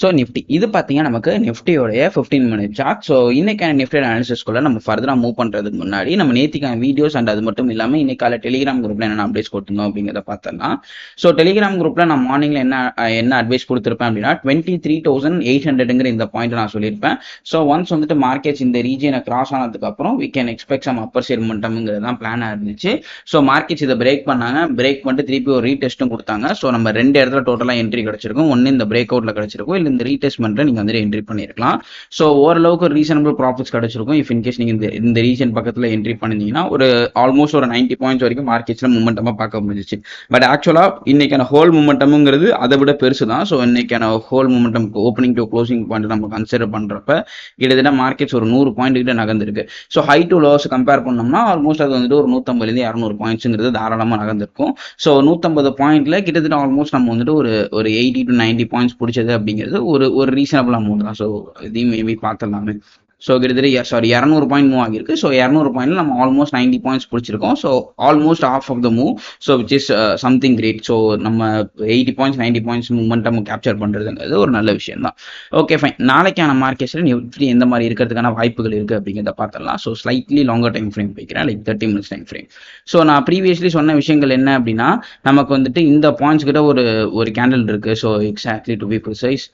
So Nifty இது பார்த்தீங்கன்னா நமக்கு நிஃப்டியோடைய ஃபிஃப்டீன் மினிட் சார்ட் ஸோ இன்னைக்கான நிஃப்டி அனாலிசிஸ்குள்ள நம்ம ஃபர்தராக மூவ் பண்ணுறதுக்கு முன்னாடி நம்ம நேத்திக்கான வீடியோஸ் அண்ட் அது மட்டும் இல்லாமல் இன்னைக்கால டெலிகிராம் குரூப்ல என்ன அப்டேட்ஸ் கொடுத்துருந்தோம் அப்படிங்கிறத பார்த்தலாம் ஸோ டெலிகிராம் குரூப்ல நான் மார்னிங்ல என்ன என்ன அட்வைஸ் கொடுத்துருப்பேன் அப்படின்னா டுவெண்ட்டி த்ரீ தௌசண்ட் எயிட் ஹண்ட்ரட்ங்கிற இந்த பாயிண்ட் நான் சொல்லியிருப்பேன். ஸோ ஒன்ஸ் வந்துட்டு மார்க்கெட்ஸ் இந்த ரீஜனை கிராஸ் ஆனதுக்கு அப்புறம் we can expect some upper சேர் தான் பிளானாக இருந்துச்சு. ஸோ மார்க்கெட்ஸ் இதை பிரேக் பண்ணாங்க. பிரேக் பண்ணிட்டு திருப்பி ஒரு ரீடெஸ்ட்டும் கொடுத்தாங்க. ஸோ நம்ம ரெண்டு இடத்துல டோட்டலாக என்ட்ரி கிடைச்சிருக்கும். ஒன்று இந்த பிரேக் அவுட்ல கிடைச்சிருக்கும். இந்த ரீடெஸ்ட் பண்ணிட்டு நீங்க வந்து என்ட்ரி பண்ணிருக்கலாம். ஸோ ஓரளவுக்கு ரீசனபிள் ப்ராஃபிட்ஸ் கிடைச்சிருக்கும். இஃப் இன்கேஸ் நீங்க இந்த இந்த ரீசன் பக்கத்துல என்ட்ரி பண்ணிருந்தீங்கன்னா ஒரு ஆல்மோஸ்ட் ஒரு 90 பாயிண்ட்ஸ் வரைக்கும் மார்க்கெட்ஸ்ல மூமெண்டமா பார்க்க முடிஞ்சிச்சு. பட் ஆக்சுவலா இன்னைக்கான ஹோல் மூமெண்டம்ங்கிறது அதை விட பெருசு தான் ஸோ இன்னைக்கான whole momentum opening to closing point நம்ம கன்சிடர் பண்றப்ப கிட்டத்தட்ட மார்க்கெட்ஸ் ஒரு நூறு பாயிண்ட் கிட்ட நகர்ந்திருக்கு. So high to lows compare பண்ணோம்னா ஆல்மோஸ்ட் அது வந்துட்டு ஒரு நூற்றம்பதுலேருந்து இரநூறு பாயிண்ட்ஸுங்கிறது தாராளமாக நகர்ந்திருக்கும். ஸோ நூற்றம்பது பாயிண்ட்ல கிட்டத்தட்ட ஆல்மோஸ்ட் நம்ம வந்துட்டு ஒரு ஒரு எயிட்டி டு நைன்டி பாயிண்ட்ஸ் பிடிச்சது அப்படிங்கிறது ஒரு ஒரு ரீசனபிள் அமௌண்ட் தான். ஸோ இதையும் மேபி பார்த்துடலாமே ஸோ கிட்டத்தட்ட சாரி இரநூறு பாயிண்ட் மூவ் ஆகிருக்கு ஸோ இரநூறு பாயிண்ட்ல நம்ம ஆல்மோஸ்ட் நைன்டி பாயிண்ட்ஸ் பிடிச்சிருக்கோம். So almost half of the move so which is something great so நம்ம eighty points ninety points movement நம்ம கேப்சர் பண்ணுறதுங்கிறது ஒரு நல்ல விஷயம் தான். ஓகே ஃபைன் நாளைக்கான மார்க்கெட்ஸில் எப்படி எந்த மாதிரி இருக்கிறதுக்கான வாய்ப்புகள் இருக்குது அப்படிங்கிறத பார்த்துடலாம். So slightly longer time frame போய்க்கிறேன் like thirty minutes time frame so நான் ப்ரீவியஸ்லி சொன்ன விஷயங்கள் என்ன அப்படின்னா நமக்கு வந்துட்டு இந்த பாயிண்ட்ஸ் கிட்ட ஒரு ஒரு கேண்டில் இருக்கு. So exactly to be precise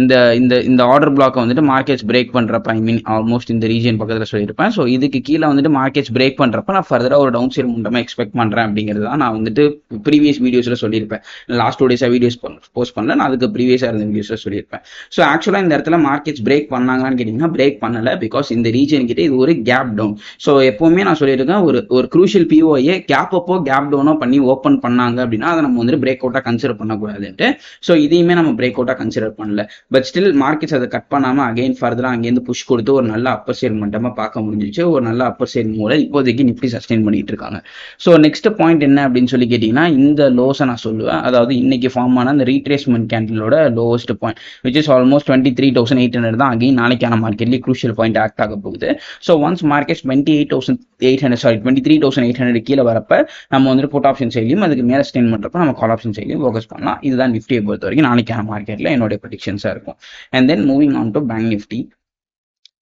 இந்த இந்த இந்த ஆர்டர் பிளாக்கை வந்துட்டு மார்க்கெட்ஸ் பிரேக் பண்ணுறப்ப ஐ மீன் ஆல்மோஸ்ட் இந்த ரீஜன் பக்கத்தில் சொல்லியிருப்பேன். ஸோ இதுக்கு கீழே வந்துட்டு மார்க்கெட்ஸ் பிரேக் பண்ணுறப்ப நான் ஃபர்தராக ஒரு டவுன் சைடு முண்டமாக எக்ஸ்பெக்ட் பண்ணுறேன் அப்படிங்கிறது தான் நான் வந்துட்டு ப்ரீவியஸ் வீடியோஸில் சொல்லியிருப்பேன். லாஸ்ட் டூ டேஸாக வீடியோஸ் போஸ்ட் பண்ணல நான் அதுக்கு ப்ரீவியஸாக இருந்த வீடியோஸில் சொல்லியிருப்பேன். ஸோ ஆக்சுவலாக இந்த இடத்துல மார்க்கெட்ஸ் பிரேக் பண்ணாங்களான்னு கேட்டிங்கன்னா பிரேக் பண்ணல பிகாஸ் இந்த ரீஜன் கிட்ட இது ஒரு கேப் டவுன் ஸோ எப்போவுமே நான் சொல்லியிருக்கேன் ஒரு ஒரு க்ரூஷியல் பிஓஏ கேப் அப்போ கேப் டவுனோ பண்ணி ஓப்பன் பண்ணாங்க அப்படின்னா அதை நம்ம வந்துட்டு பிரேக் அவுட்டாக கன்சிடர் பண்ணக்கூடாதுன்ட்டு. ஸோ இதையுமே நம்ம பிரேக் அவுட்டாக கன்சிடர் பண்ணல. பட் ஸ்டில் மார்க்கெட்ஸ் அதை கட் பண்ணாமல் அகைன் ஃபர்தராக அங்கேருந்து புஷ் கொடுத்து ஒரு நல்ல அப்பர் சேல் மட்டுமா பார்க்க முடிஞ்சிச்சு. ஒரு நல்ல அப்பர் சேல் மூலம் இப்போதைக்கு நிஃப்டி சஸ்டெயின் பண்ணிட்டு இருக்காங்க. ஸோ நெக்ஸ்ட் பாயிண்ட் என்ன அப்படின்னு சொல்லி கேட்டிங்கன்னா இந்த லோஸை நான் சொல்லுவேன். அதாவது இன்னைக்கு ஃபார்ம் ஆன அந்த retracement கேண்டிலோட lowest point which is almost twenty three thousand eight hundred தான் அகைன் நாளைக்கான மார்க்கெட்லேயே க்ரூஷியல் பாயிண்ட் ஆக்ட் ஆக போகுது. So once market twenty eight thousand eight hundred sorry twenty three thousand eight hundred கீழே வரப்ப நம்ம வந்துட்டு புட் ஆப்ஷன் செய்யும் அதுக்கு மேலே ஸ்டெயின் பண்ணுறப்ப நம்ம கால் ஆப்ஷன் செய்யும் ஃபோக்கஸ் பண்ணலாம். இதுதான் நிஃப்டியை பொறுத்த வரைக்கும் நாளைக்கான மார்க்கெட்டில் என்னோட ப்ரொடிக்ஷன்ஸாக இருக்கும் and then moving on to bank Nifty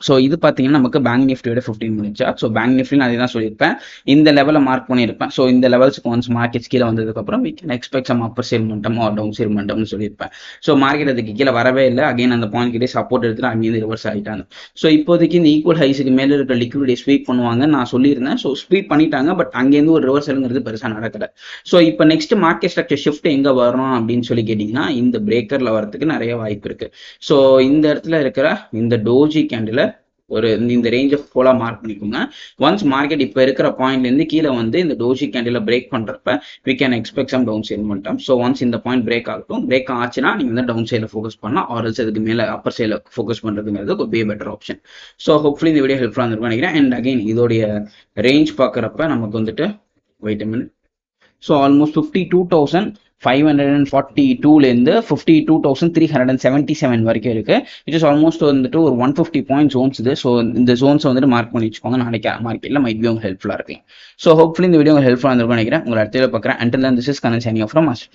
So இது பார்த்தீங்கன்னா நமக்கு பேங்க் நிஃப்டியோட ஃபிஃப்டின் முடிஞ்சா ஸோ பேங்க் நிஃப்டி நான் தான் சொல்லியிருப்பேன். இந்த லெவலில் மார்க் பண்ணியிருப்பேன். ஸோ இந்த லெவல்ஸ்க்கு ஒன்ஸ் மார்க்கெட்ஸ் கீழே வந்ததுக்கப்புறம் we can expect some upper sale மட்டம் ஆர் டவுன் சேல் மட்டம்னு சொல்லியிருப்பேன். ஸோ மார்க்கெட் அதுக்கு கீழே வரவே இல்லை. அகைன் அந்த பாயிண்ட் கிட்டே சப்போர்ட் எடுத்துட்டு அங்கேயிருந்து ரிவர்ஸ் ஆகிட்டாங்க ஸோ இப்போதைக்கு இந்த ஈக்குவல் ஹைஸுக்கு மேலே இருக்க லிக்விடி ஸ்வீப் பண்ணுவாங்க நான் சொல்லியிருந்தேன். ஸோ ஸ்வீப் பண்ணிட்டாங்க. பட் அங்கேருந்து ஒரு ரிவர்சலுங்கிறது பெருசாக நடக்கல. ஸோ இப்போ நெக்ஸ்ட் மார்க்கெட் ஸ்ட்ரக்சர் ஷிஃப்ட் எங்கே வரும் அப்படின்னு சொல்லி கேட்டிங்கன்னா இந்த பிரேக்கரில் வரதுக்கு நிறைய வாய்ப்பு இருக்குது ஸோ இந்த இடத்துல இருக்கிற இந்த டோஜி கேண்டில் ஒரு இந்த ரேஞ்ச் ஆஃப் போலா மார்க் பண்ணிக்கோங்க. ஒன்ஸ் மார்க்கெட் இப்போ இருக்கிற பாயிண்ட்லேருந்து கீழே வந்து இந்த டோஷி கேண்டில் பிரேக் பண்ணுறப்ப we can expect some down side மட்டும் ஸோ ஒன்ஸ் இந்த பாயிண்ட் பிரேக் ஆகட்டும் பிரேக் ஆச்சுன்னா நீங்கள் வந்து டவுன் சைடில் ஃபோக்கஸ் பண்ணலாம் ஆர்எல்ஸ் அதுக்கு மேலே அப்பர் சைடில் ஃபோக்கஸ் பண்ணுறதுங்கிறது ஒரு பே பெட்டர் ஆப்ஷன் ஸோ ஹோப்ஃபுல்லி இந்த வீடியோ ஹெல்ப்ஃபுல்லாக இருந்திருக்கும் நினைக்கிறேன். அண்ட் அகைன் இதோடைய ரேஞ்ச் பார்க்குறப்ப நமக்கு வந்துட்டு wait minute so almost fifty two thousand five hundred and forty டூலேருந்து fifty two thousand three hundred and seventy seven வரைக்கும் இருக்கு. இட் இஸ் ஆல்மோஸ்ட் வந்துட்டு ஒரு ஒன் ஃபிஃப்டி பாயிண்ட் ஜோன்ஸ் இது. ஸோ இந்த ஜோன்ஸ் வந்துட்டு மார்க் பண்ணி வச்சுக்கோங்க. நாளைக்கு மார்க்கெட்டில் மைட் பி உங்களுக்கு ஹெல்ப்ஃபுல்லாக இருக்கும். ஸோ ஹோப்ஃபுல்லி இந்த வீடியோ உங்களுக்கு ஹெல்ப்ஃபுல்லாக இருந்திருக்கும் நினைக்கிறேன். உங்களை அடுத்த பார்க்குறேன். Until this is Kanan signing from master